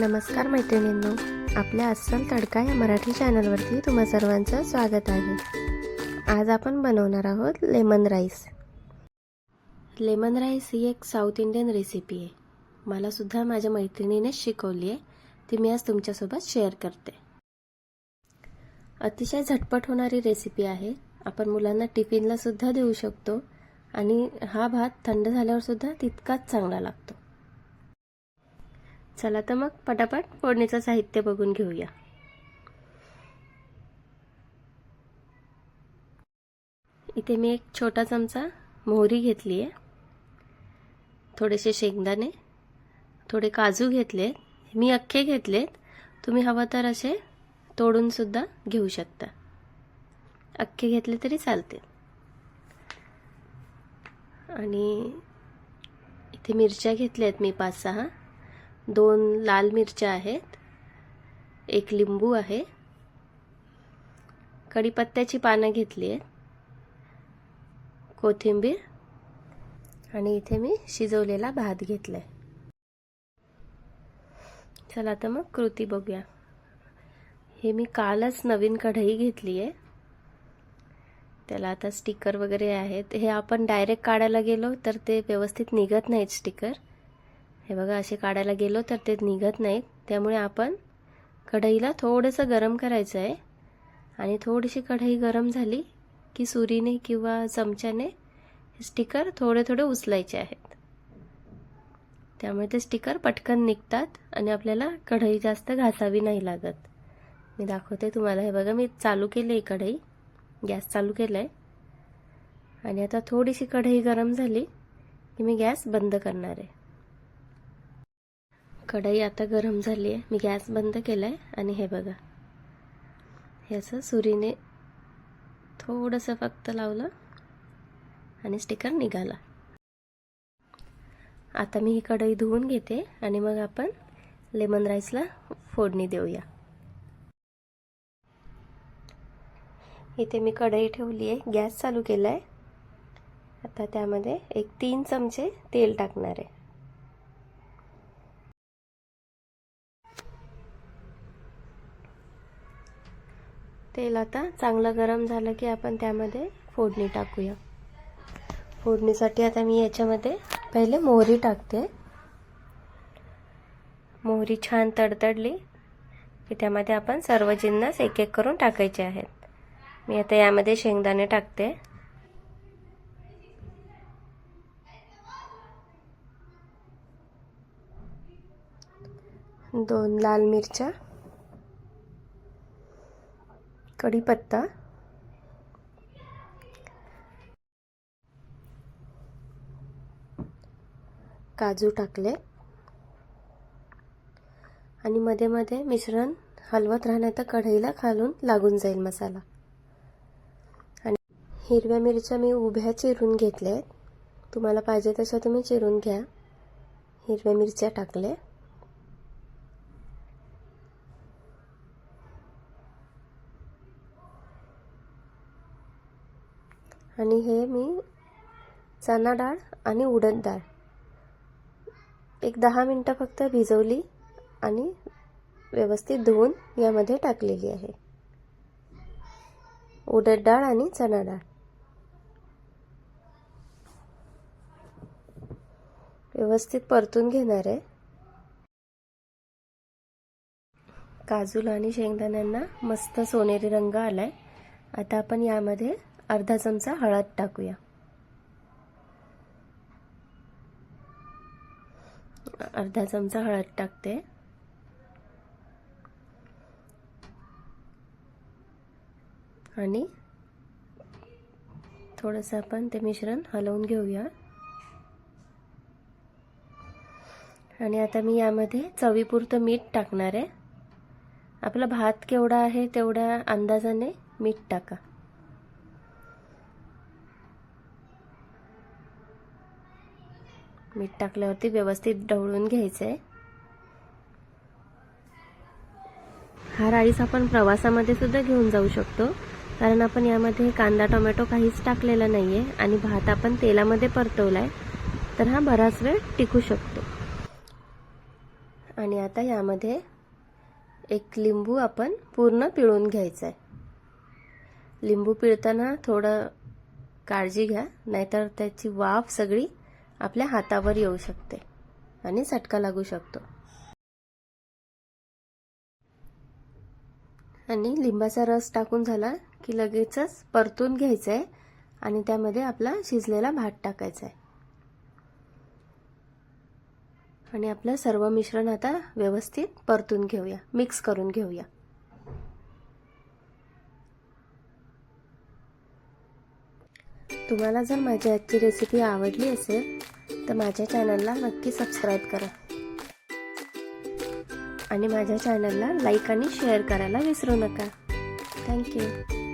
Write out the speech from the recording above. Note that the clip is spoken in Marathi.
नमस्कार मैत्रिणींनो आपल्या अस्सल तडका या मराठी चॅनलवरती तुम्हा सर्वांचं स्वागत आहे. आज आपण बनवणार आहोत लेमन राईस. लेमन राईस ही एक साऊथ इंडियन रेसिपी आहे. मला सुद्धा माझ्या मैत्रिणीनेच शिकवली आहे. ती मी आज तुमच्यासोबत शेअर करते. अतिशय झटपट होणारी रेसिपी आहे. आपण मुलांना टिफिनला सुद्धा देऊ शकतो आणि हा भात थंड झाल्यावर सुद्धा तितकाच चांगला लागतो. चला तर मग पटापट फोडणीचं साहित्य बघून घेऊया. इथे मी एक छोटा चमचा मोहरी घेतली आहे थोडेसे शेंगदाणे थोडे काजू घेतले मी अख्खे घेतलेत. तुम्ही हवं तर असे तोडूनसुद्धा घेऊ शकता. अख्खे घेतले तरी चालते. आणि इथे मिरच्या घेतल्या आहेत मी पाच सहा. दोन लाल मिरच्या आहेत. एक लिंबू आहे. कढीपत्त्याची पानं घेतली आहेत. कोथिंबीर आणि इथे मी शिजवलेला भात घेतलाय. चला आता मग कृती बघूया. हे मी कालच नवीन कढई घेतली आहे. त्याला आता स्टिकर वगैरे आहेत. हे आपण डायरेक्ट काढायला गेलो तर ते व्यवस्थित निघत नाहीत स्टिकर. हे बघा असे काढायला गेलो तर ते निघत नाहीत. त्यामुळे आपण कढईला थोडंसं गरम करायचं आहे. आणि थोडीशी कढई गरम झाली की सुरीने किंवा चमच्याने स्टिकर थोडे थोडे उचलायचे आहेत. त्यामुळे ते स्टिकर पटकन निघतात आणि आपल्याला कढई जास्त घासावी नाही लागत. मी दाखवते तुम्हाला. हे बघा मी चालू केली आहे कढई. गॅस चालू केला आहे आणि आता थोडीशी कढई गरम झाली की मी गॅस बंद करणार आहे. कढई आता गरम झाली आहे. मी गॅस बंद केला आहे आणि हे बघा. हे असं सुरीने थोडंसं फक्त लावलं आणि स्टिकर निघाला. आता मी ही कढई धुवून घेते आणि मग आपण लेमन राईसला फोडणी देऊया. इथे मी कढई ठेवली आहे. गॅस चालू केला आहे आता त्यामध्ये एक तीन चमचे तेल टाकणार आहे. तेल आता चांगलं गरम झालं की आपण त्यामध्ये फोडणी टाकूया. फोडणीसाठी आता मी याच्यामध्ये पहिले मोहरी टाकते. मोहरी छान तडतडली की त्यामध्ये आपण सर्व जिन्नस एक एक करून टाकायचे आहेत. मी आता यामध्ये शेंगदाणे टाकते. दोन लाल मिरच्या. कढीपत्ता. काजू टाकले. आणि मध्ये मध्ये मिश्रण हलवत राहण्यात तर कढईला खालून लागून जाईल मसाला. आणि हिरव्या मिरच्या मी उभ्या चिरून घेतल्या आहेत तुम्हाला पाहिजे तशा तुम्ही चिरून घ्या. हिरव्या मिरच्या टाकल्या. आणि हे मी चणा डाळ आणि उडद डाळ. एक दहा मिनटं फक्त भिजवली आणि व्यवस्थित धुवून यामध्ये टाकलेली आहे. उडद डाळ आणि चना डाळ. व्यवस्थित परतून घेणार आहे. काजूला आणि शेंगदाण्यांना मस्त सोनेरी रंग आला आहे आता आपण यामध्ये अर्धा चमचा हळद टाकूया. अर्धा चमचा हळद टाकते. आणि थोडंसं आपण ते मिश्रण हलवून घेऊया. आणि आता मी यामध्ये चवीपुरतं मीठ टाकणार आहे. आपला भात केवढा आहे तेवढ्या अंदाजाने मीठ टाका. मीठ टाकल्यावरती व्यवस्थित ढवळून घ्यायचं आहे हा राईस आपण प्रवासामध्ये सुद्धा घेऊन जाऊ शकतो कारण आपण यामध्ये कांदा टोमॅटो काहीच टाकलेला नाही आहे आणि भात आपण तेलामध्ये परतवला आहे तर हा बराच वेळ टिकू शकतो. आणि आता यामध्ये एक लिंबू आपण पूर्ण पिळून घ्यायचा आहे लिंबू पिळताना थोडं काळजी घ्या नाहीतर त्याची वाफ सगळी आपल्या हातावर येऊ शकते आणि चटका लागू शकतो. आणि लिंबाचा रस टाकून झाला की लगेचच परतून घ्यायचं आहे आणि त्यामध्ये आपला शिजलेला भात टाकायचा आहे आणि आपलं सर्व मिश्रण आता व्यवस्थित परतून घेऊया मिक्स करून घेऊया. तुम्हाला जर माझी आजची रेसिपी आवडली असेल तर माझ्या चॅनलला नक्की सबस्क्राईब करा. आणि माझ्या चॅनलला लाईक आणि शेअर करायला विसरू नका. थँक्यू